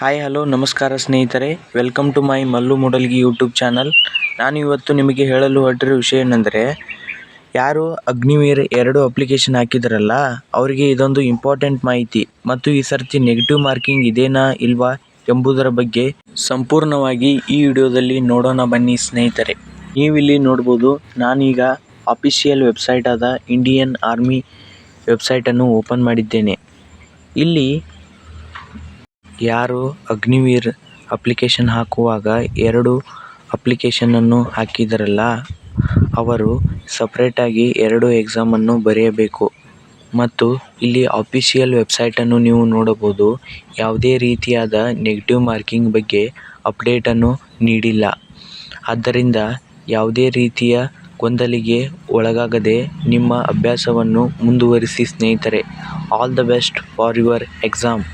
Hi hello ನಮಸ್ಕಾರ ಸ್ನೇಹಿತರೆ. Welcome to my Mallu Mudalgi YouTube channel ನಾನು ಇವತ್ತು ನಿಮಗೆ ಹೇಳಲು ಹೊರಟಿರೋ ವಿಷಯ ಏನೆಂದರೆ, ಯಾರು ಅಗ್ನಿವೀರ್ ಎರಡು ಅಪ್ಲಿಕೇಶನ್ ಹಾಕಿದ್ರಲ್ಲ, ಅವರಿಗೆ ಇದೊಂದು ಇಂಪಾರ್ಟೆಂಟ್ ಮಾಹಿತಿ ಮತ್ತು ಈ ಸರ್ತಿ ನೆಗೆಟಿವ್ ಮಾರ್ಕಿಂಗ್ ಇದೇನಾ ಇಲ್ವಾ ಎಂಬುದರ ಬಗ್ಗೆ ಸಂಪೂರ್ಣವಾಗಿ ಈ ವಿಡಿಯೋದಲ್ಲಿ ನೋಡೋಣ ಬನ್ನಿ ಸ್ನೇಹಿತರೆ. ನೀವಿಲ್ಲಿ ನೋಡ್ಬೋದು, ನಾನೀಗ ಅಫಿಷಿಯಲ್ ವೆಬ್ಸೈಟ್ ಆದ ಇಂಡಿಯನ್ ಆರ್ಮಿ ವೆಬ್ಸೈಟನ್ನು ಓಪನ್ ಮಾಡಿದ್ದೇನೆ. ಇಲ್ಲಿ ಯಾರು ಅಗ್ನಿವೀರ್ ಅಪ್ಲಿಕೇಶನ್ ಹಾಕುವಾಗ ಎರಡು ಅಪ್ಲಿಕೇಶನನ್ನು ಹಾಕಿದರಲ್ಲ, ಅವರು ಸಪ್ರೇಟಾಗಿ ಎರಡು ಎಕ್ಸಾಮನ್ನು ಬರೆಯಬೇಕು. ಮತ್ತು ಇಲ್ಲಿ ಅಫಿಷಿಯಲ್ ವೆಬ್ಸೈಟನ್ನು ನೀವು ನೋಡಬಹುದು. ಯಾವುದೇ ರೀತಿಯಾದ ನೆಗೆಟಿವ್ ಮಾರ್ಕಿಂಗ್ ಬಗ್ಗೆ ಅಪ್ಡೇಟನ್ನು ನೀಡಿಲ್ಲ. ಆದ್ದರಿಂದ ಯಾವುದೇ ರೀತಿಯ ಗೊಂದಲಿಗೆ ಒಳಗಾಗದೆ ನಿಮ್ಮ ಅಭ್ಯಾಸವನ್ನು ಮುಂದುವರಿಸಿ ಸ್ನೇಹಿತರೆ. All the best for your exam